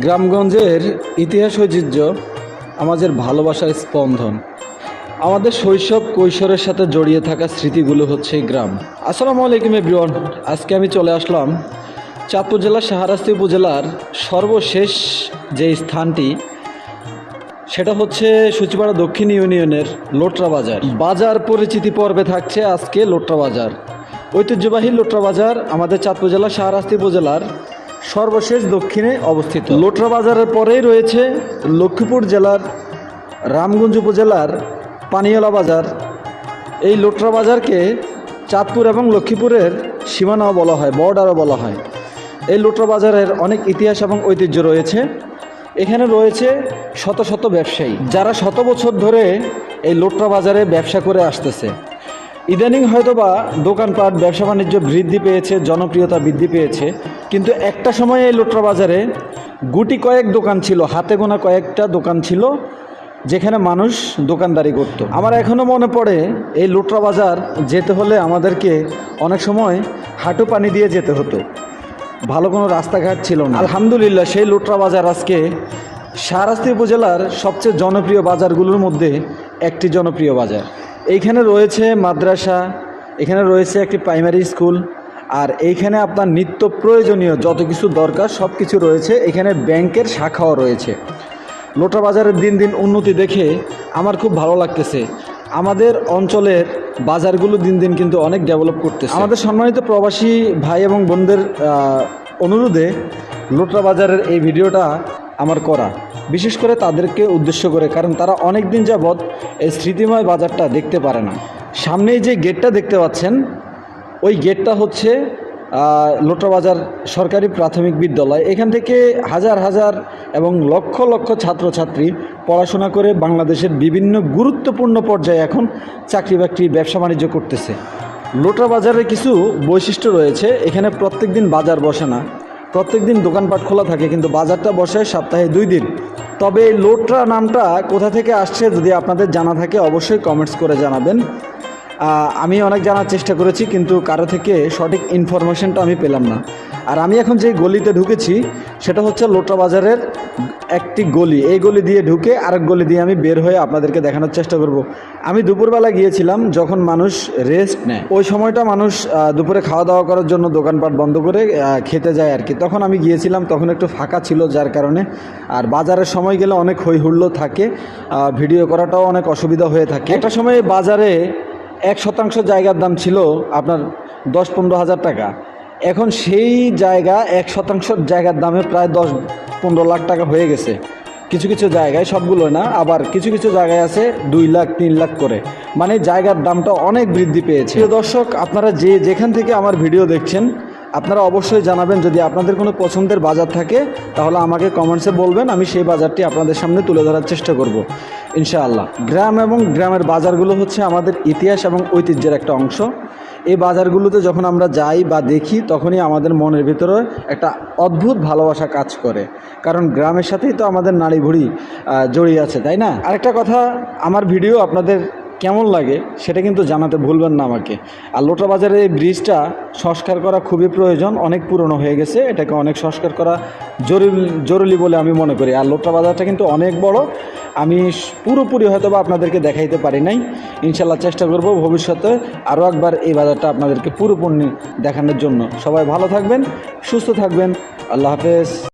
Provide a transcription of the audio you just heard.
গ্রামগঞ্জের ইতিহাস ঐতিহ্য, আমাদের ভালোবাসার স্পন্দন। আমাদের শৈশব কৈশোরের সাথে জড়িয়ে থাকা স্মৃতিগুলো হচ্ছে গ্রাম। আসসালামু আলাইকুম এভরিওয়ান আজকে আমি চলে আসলাম চাঁদপুর জেলার সাহারাস্তি উপজেলার সর্বশেষ যে স্থানটি, সেটা হচ্ছে সূচিপাড়া দক্ষিণ ইউনিয়নের লোটরা বাজার। বাজার পরিচিতি পর্বে থাকছে আজকে লোটরা বাজার। ঐতিহ্যবাহী লোটরা বাজার আমাদের চাঁদপুর জেলার শাহরাস্তি উপজেলার সর্বশেষ দক্ষিণে অবস্থিত। লোটরা বাজারের পরেই রয়েছে লক্ষ্মীপুর জেলার রামগঞ্জ উপজেলার পানিয়ালা বাজার। এই লোটরা বাজারকে চাঁদপুর এবং লক্ষ্মীপুরের সীমানাও বলা হয়, বর্ডারও বলা হয়। এই লোটরা বাজারের অনেক ইতিহাস এবং ঐতিহ্য রয়েছে। এখানে রয়েছে শত শত ব্যবসায়ী, যারা শত বছর ধরে এই লোটরা বাজারে ব্যবসা করে আসতেছে। ইদানিং হয়তোবা দোকানপাট, ব্যবসা বাণিজ্য বৃদ্ধি পেয়েছে, জনপ্রিয়তা বৃদ্ধি পেয়েছে, কিন্তু একটা সময় এই লোটরা বাজারে গুটি কয়েক দোকান ছিল, হাতে গোনা কয়েকটা দোকান ছিল, যেখানে মানুষ দোকানদারি করত। আমার এখনও মনে পড়ে, এই লোটরা বাজার যেতে হলে আমাদেরকে অনেক সময় হাঁটু পানি দিয়ে যেতে হতো। ভালো কোনো রাস্তাঘাট ছিল না। আলহামদুলিল্লাহ, সেই লোটরা বাজার আজকে শাহরাস্তি উপজেলার সবচেয়ে জনপ্রিয় বাজারগুলোর মধ্যে একটি জনপ্রিয় বাজার। এইখানে রয়েছে মাদ্রাসা, এখানে রয়েছে একটি প্রাইমারি স্কুল আর এইখানে আপনার নিত্য প্রয়োজনীয় যত কিছু দরকার সব কিছু রয়েছে, এখানে ব্যাংকের শাখাও রয়েছে। লোটা বাজারের দিন দিন উন্নতি দেখে আমার খুব ভালো লাগতেছে। আমাদের অঞ্চলের বাজারগুলো দিন দিন কিন্তু অনেক ডেভেলপ করতেছে। আমাদের সম্মানিত প্রবাসী ভাই এবং বোনদের অনুরোধে লোটরা বাজারের এই ভিডিওটা আমার করা। বিশেষ করে তাদেরকে উদ্দেশ্য করে, কারণ তারা অনেক দিন যাবৎ এই স্মৃতিময় বাজারটা দেখতে পারে না। সামনেই যে গেটটা দেখতে পাচ্ছেন, ওই গেটটা হচ্ছে লোটা বাজার সরকারি প্রাথমিক বিদ্যালয়। এখান থেকে হাজার হাজার এবং লক্ষ লক্ষ ছাত্রছাত্রী পড়াশোনা করে বাংলাদেশের বিভিন্ন গুরুত্বপূর্ণ পর্যায়ে এখন চাকরি বাকরি, ব্যবসা বাণিজ্য করতেছে। লোটা বাজারের কিছু বৈশিষ্ট্য রয়েছে, এখানে প্রত্যেক দিন বাজার বসে না। প্রত্যেক দিন দোকানপাট খোলা থাকে, কিন্তু বাজারটা বসে সপ্তাহে দুই দিন। তবে লোটরা নামটা কোথা থেকে আসছে যদি আপনাদের জানা থাকে, অবশ্যই কমেন্টস করে জানাবেন। আমি অনেক জানার চেষ্টা করেছি, কিন্তু কারও থেকে সঠিক ইনফরমেশনটা আমি পেলাম না। আর আমি এখন যে গলিতে ঢুকেছি, সেটা হচ্ছে লোটা বাজারের একটি গলি। এই গলি দিয়ে ঢুকে আরেক গলি দিয়ে আমি বের হয়ে আপনাদেরকে দেখানোর চেষ্টা করব। আমি দুপুরবেলা গিয়েছিলাম যখন মানুষ রেস্ট নেয়। ওই সময়টা মানুষ দুপুরে খাওয়া দাওয়া করার জন্য দোকানপাট বন্ধ করে খেতে যায় আর কি। তখন আমি গিয়েছিলাম, তখন একটু ফাঁকা ছিল যার কারণে। আর বাজারের সময় গেলে অনেক হই হুল্লো থাকে ভিডিও করাটাও অনেক অসুবিধা হয়ে থাকে। একটা সময় বাজারে এক শতাংশ জায়গার দাম ছিল আপনার দশ পনেরো হাজার টাকা। এখন সেই জায়গা এক শতাংশ জায়গার দামে প্রায় দশ পনেরো লাখ টাকা হয়ে গেছে। কিছু কিছু জায়গায় সবগুলো না, আবার কিছু কিছু জায়গায় আছে দুই লাখ, তিন লাখ করে। মানে জায়গার দামটা অনেক বৃদ্ধি পেয়েছে। দর্শক, আপনারা যে যেখান থেকে আমার ভিডিও দেখছেন আপনারা অবশ্যই জানাবেন, যদি আপনাদের কোনো পছন্দের বাজার থাকে, তাহলে আমাকে কমেন্টসে বলবেন, আমি সেই বাজারটি আপনাদের সামনে তুলে ধরার চেষ্টা করব। ইনশাআল্লাহ। গ্রাম এবং গ্রামের বাজারগুলো হচ্ছে আমাদের ইতিহাস এবং ঐতিহ্যের একটা অংশ। এই বাজারগুলোতে যখন আমরা যাই বা দেখি, তখনই আমাদের মনের ভিতরে একটা অদ্ভুত ভালোবাসা কাজ করে। কারণ গ্রামের সাথেই তো আমাদের নাড়ি ভুড়ি জড়িয়ে আছে, তাই না? আরেকটা কথা, আমার ভিডিও আপনাদের কেমন লাগে সেটা কিন্তু জানাতে ভুলবেন না আমাকে। আর লোটা বাজারের এই ব্রিজটা সংস্কার করা খুবই প্রয়োজন, অনেক পুরনো হয়ে গেছে, এটাকে অনেক সংস্কার করা জরুরি জরুরি বলে আমি মনে করি। আর লোটা বাজারটা কিন্তু অনেক বড়, আমি পুরোপুরি হয়তো বা আপনাদেরকে দেখাইতে পারি নাই। ইনশাল্লাহ চেষ্টা করব ভবিষ্যতে আরও একবার এই বাজারটা আপনাদেরকে পুরোপুরি দেখানোর জন্য। সবাই ভালো থাকবেন, সুস্থ থাকবেন, আল্লাহ হাফেজ।